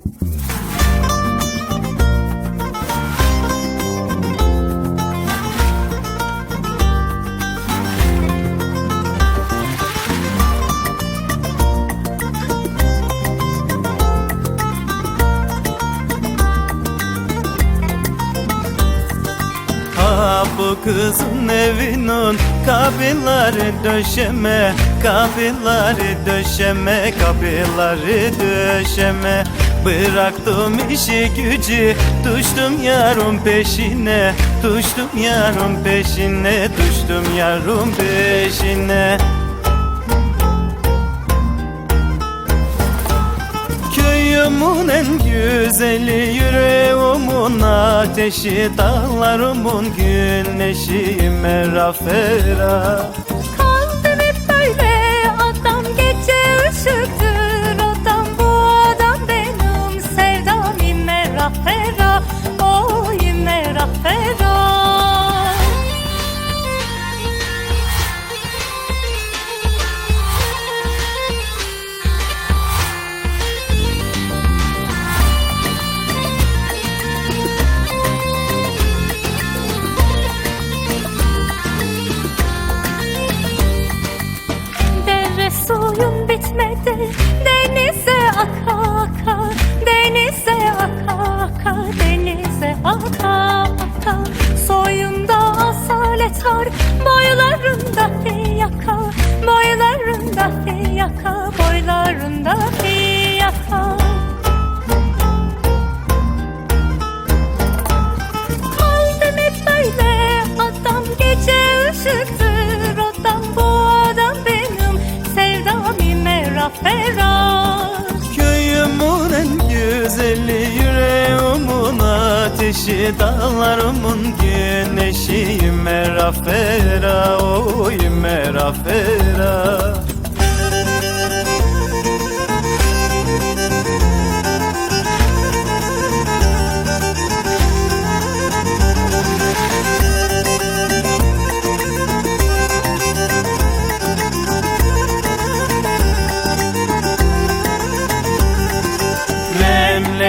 Mm-hmm. Bu kızın evinin kapıları döşeme Kapıları döşeme kapıları döşeme. Bıraktım işi gücü Düştüm yarın peşine. Düştüm yarın peşine Düştüm yarın peşine Köyümün en güzeli yüreğimin ateşi Dağlarımın güneşi merafera. Kaldım hep böyle adam gece ışıktır. Adam bu adam benim sevdam merafera. Oy merafera merafera Köyümün en güzeli yüreğimin ateşi Dağlarımın güneşi. Merafera Oy merafera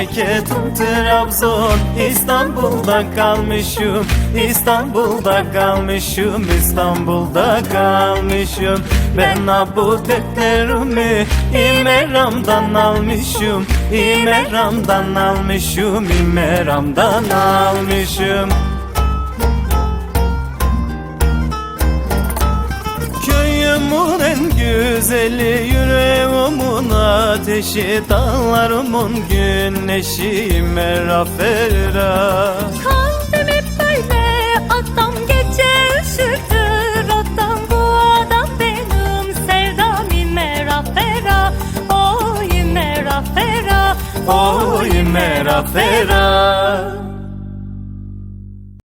Memleketim Trabzon İstanbul'da kalmışım İstanbul'da kalmışım İstanbul'da kalmışım. Ben ha bu dertlerimi İmeram'dan almışım İmeram'dan almışım İmeram'dan almışım. Köyümün en güzeli yüreğimin ateşi Dağlarımın güneşi merafera. Kaldım hep böyle adam gece ışıktır. Adam bu adam benim sevdam merafera. Oy merafera Oy merafera